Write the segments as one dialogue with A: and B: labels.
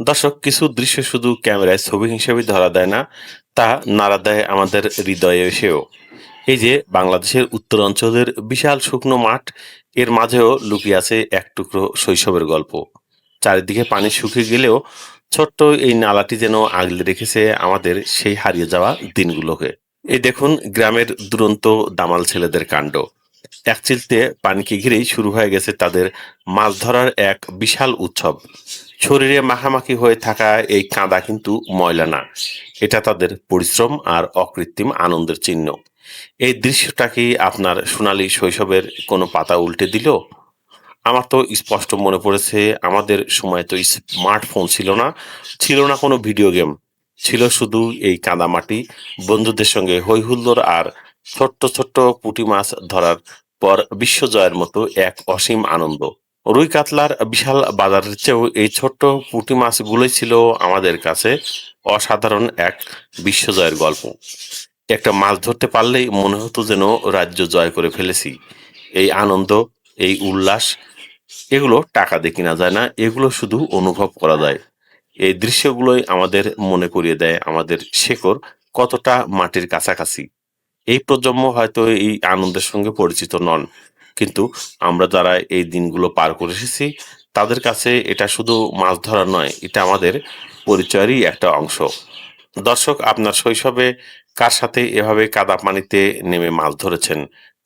A: দর্শক, কিছু দৃশ্য শুধু ক্যামেরায় ছবি হিসেবে ধরা দেয় না, তা নাড়া দেয় আমাদের হৃদয়ে এসেও। এই যে বাংলাদেশের উত্তর অঞ্চলের বিশাল শুকনো মাঠ, এর মাঝেও লুকিয়ে আছে এক টুকরো শৈশবের গল্প। চারিদিকে পানি শুকিয়ে গেলেও ছোট্ট এই নালাটি যেন আগলে রেখেছে আমাদের সেই হারিয়ে যাওয়া দিনগুলোকে। এই দেখুন, গ্রামের দুরন্ত দামাল ছেলেদের কাণ্ড। এক চিলতে পানিকে ঘিরেই শুরু হয়ে গেছে তাদের মাছ ধরার এক বিশাল উৎসব। শরীরে মাখামাখি হয়ে থাকা এই কাঁদা কিন্তু ময়লা না। এটা তাদের পরিশ্রম আর অকৃত্রিম আনন্দের চিহ্ন। এই দৃশ্যটা কি আপনার সোনালি শৈশবের কোনো পাতা উল্টে দিল? আমার তো স্পষ্ট মনে পড়েছে, আমাদের সময় তো স্মার্টফোন ছিল না ছিল না কোনো ভিডিও গেম। ছিল শুধু এই কাদামাটি বন্ধুদের সঙ্গে হই হুল্লোড় আর ছোট্ট ছোট্ট পুঁটি মাছ ধরার পর বিশ্বজয়ের মতো এক অসীম আনন্দ। রুই কাতলার বিশাল বাজারের চেয়েও এই ছোট্ট পুঁটি মাছগুলোই ছিল আমাদের কাছে অসাধারণ এক বিশ্বজয়ের গল্প। একটা মাছ ধরতে পারলেই মনে হতো যেন রাজ্য জয় করে ফেলেছি। এই আনন্দ, এই উল্লাস, এগুলো টাকা দিয়ে কিনা যায় না, এগুলো শুধু অনুভব করা যায়। এই দৃশ্যগুলোই আমাদের মনে করিয়ে দেয় আমাদের শেকড় কতটা মাটির কাছাকাছি। এই প্রজন্ম হয়তো এই আনন্দের সঙ্গে পরিচিত নন। কিন্তু আমরা যারা এই দিনগুলো পার করে এসেছি, তাদের কাছে এটা শুধু মাছ ধরা নয়, এটা আমাদের পরিচয়েরই একটা অংশ। দর্শক, আপনার শৈশবে কার সাথে এভাবে কাদা পানিতে নেমে মাছ ধরেছেন?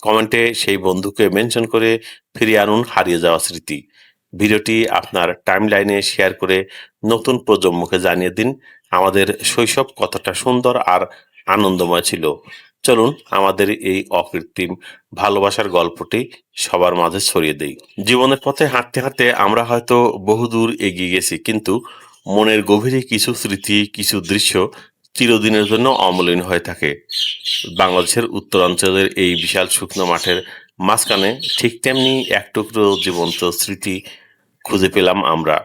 A: কমেন্টে সেই বন্ধুকে মেনশন করে ফিরিয়ে আনুন হারিয়ে যাওয়া স্মৃতি। ভিডিওটি আপনার টাইমলাইনে শেয়ার করে নতুন প্রজন্মকে জানিয়ে দিন, আমাদের শৈশব কতটা সুন্দর আর আনন্দময় ছিল। চলুন আমাদের এই অকৃত্রিম ভালোবাসার গল্পটি সবার মাঝে ছড়িয়ে দেই। জীবনের পথে হাঁটতে হাঁটতে আমরা হয়তো বহুদূর এগিয়ে গেছি, কিন্তু মনের গভীরে কিছু স্মৃতি, কিছু দৃশ্য চিরদিনের জন্য অমলিন হয়ে থাকে। বাংলাদেশের উত্তরাঞ্চলের এই বিশাল শুকনো মাঠের মাঝখানে ঠিক তেমনি এক টুকরো জীবন্ত স্মৃতি খুঁজে পেলাম আমরা।